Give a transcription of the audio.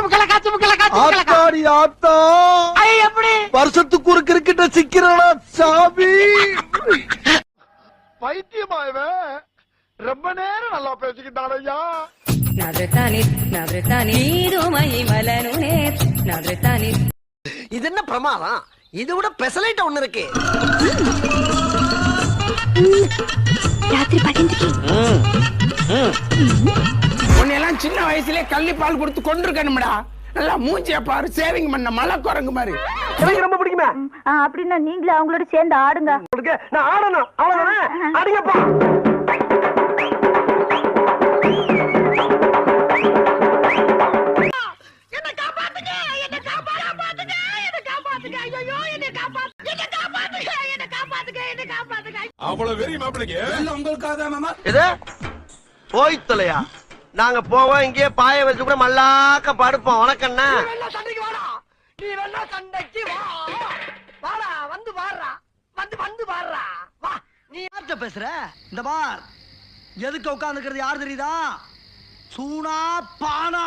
முக்கல காச்சு முக்கல காச்சு முக்கல ஆத்தாடி ஆத்தா ஐ எப்படி வருஷத்துக்கு ஒரு கிரிக்கெட்ட சிக்கிறனா சாமி பைத்தியமா இவன் ரொம்ப நேரம் நல்லா பேசிக்கிட்டான் ஐயா నవ్రతాని నవ్రతాని నీరుమై మలనునే నవ్రతాని இது என்ன பிரமாதம் இது விட பெசலைட் ஒண்ணு இருக்கு రాత్రి పదింటికి உன்னையெல்லாம் சின்ன வயசுலயே கள்ளி பால் கொடுத்து கொண்டிருக்கணும்டா. நல்லா மூஞ்சிய பாரு சேவிங் பண்ண மலை குரங்கு மாதிரி. எனக்கு ரொம்ப பிடிக்குமே. அப்படின்னா நீங்களே அவங்களோட சேர்ந்து ஆடுங்க. உங்களுக்கு நான் ஆடணும். அவ்வளவுதானே? அடிங்கப்பா. எது போய் தொலையா நாங்க போவோம் இங்கேயே பாய வச்சு கூட மல்லாக்க படுப்போம். வணக்கண்ணா சண்டைக்கு வாடா. நீ வேணா சண்டைக்கு வா. வாடா வந்து வாடுறா வந்து வந்து வாடுறா வா. நீ யார்கிட்ட பேசுற? இந்த பார். எதுக்கு உட்காந்துக்கிறது யார் தெரியுதா? சூனா பானா.